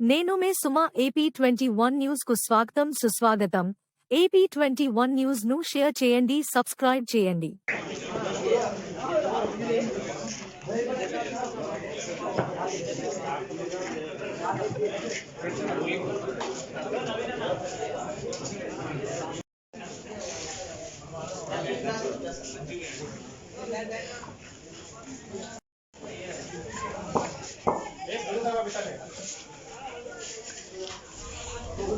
నేను మే Suma AP twenty one news కు స్వాగతం సుస్వాగతం ఏపీ ట్వంటీ వన్ న్యూస్ ను షేర్ చేయండి సబ్స్క్రైబ్ చేయండి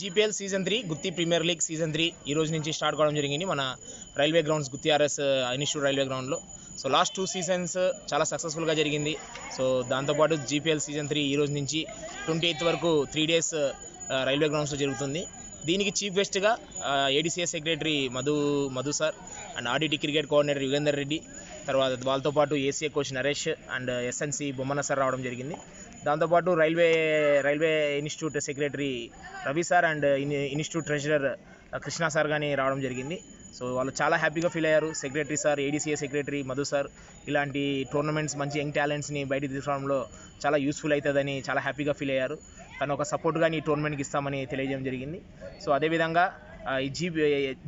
GPL season three Gutti premier league season three ఈ రోజు నుంచి స్టార్ట్ కావడం జరిగింది మన railway grounds Gutti RS institute railway గ్రౌండ్లో సో లాస్ట్ టూ సీజన్స్ చాలా సక్సెస్ఫుల్గా జరిగింది. సో దాంతోపాటు జీపీఎల్ సీజన్ త్రీ ఈ రోజు నుంచి ట్వంటీ ఎయిత్ వరకు త్రీ డేస్ రైల్వే గ్రౌండ్స్లో జరుగుతుంది. దీనికి చీఫ్ గెస్ట్గా ADCA secretary Madhu Madhu sir and ఆడిటీ cricket coordinator Yugender Reddy తర్వాత వాళ్ళతో పాటు ACA coach Naresh and SNC Bommana sir రావడం జరిగింది. దాంతోపాటు railway railway institute secretary Ravi sir and institute treasurer Krishna sir కానీ రావడం జరిగింది. సో వాళ్ళు చాలా హ్యాపీగా ఫీల్ అయ్యారు. Secretary sir ADCA secretary Madhu sir ఇలాంటి టోర్నమెంట్స్ మంచి యంగ్ టాలెంట్స్ని బయటికి తీసుకోవడంలో చాలా యూస్ఫుల్ అవుతుందని చాలా హ్యాపీగా ఫీల్ అయ్యారు. తను ఒక సపోర్ట్గా ఈ టోర్నమెంట్కి ఇస్తామని తెలియజేయడం జరిగింది. సో అదేవిధంగా ఈ జీపీ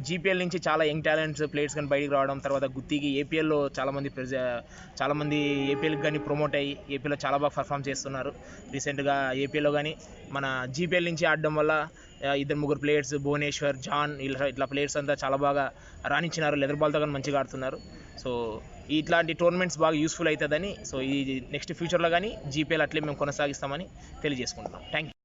జీపీఎల్ నుంచి చాలా యంగ్ టాలెంట్స్ ప్లేయర్స్ కానీ బయటికి రావడం తర్వాత గుత్తికి ఏపీఎల్లో చాలామంది ప్రజ చాలామంది ఏపీఎల్కి కానీ ప్రమోట్ అయ్యి ఏపీలో చాలా బాగా పర్ఫామ్ చేస్తున్నారు. రీసెంట్గా ఏపీలో కానీ మన జీపీఎల్ నుంచి ఆడడం వల్ల ఇద్దరు ముగ్గురు ప్లేయర్స్ భువనేశ్వర్ జాన్ ఇలా ఇట్లా ప్లేయర్స్ అంతా చాలా బాగా రాణించినారు లెదర్ బాల్తో కానీ మంచిగా ఆడుతున్నారు. సో ఇట్లాంటి టోర్నమెంట్స్ బాగా యూస్ఫుల్ అవుతుందని సో ఈ నెక్స్ట్ ఫ్యూచర్లో కానీ జీపీఎల్ అట్లే మేము కొనసాగిస్తామని తెలియజేసుకుంటున్నాం. Thank you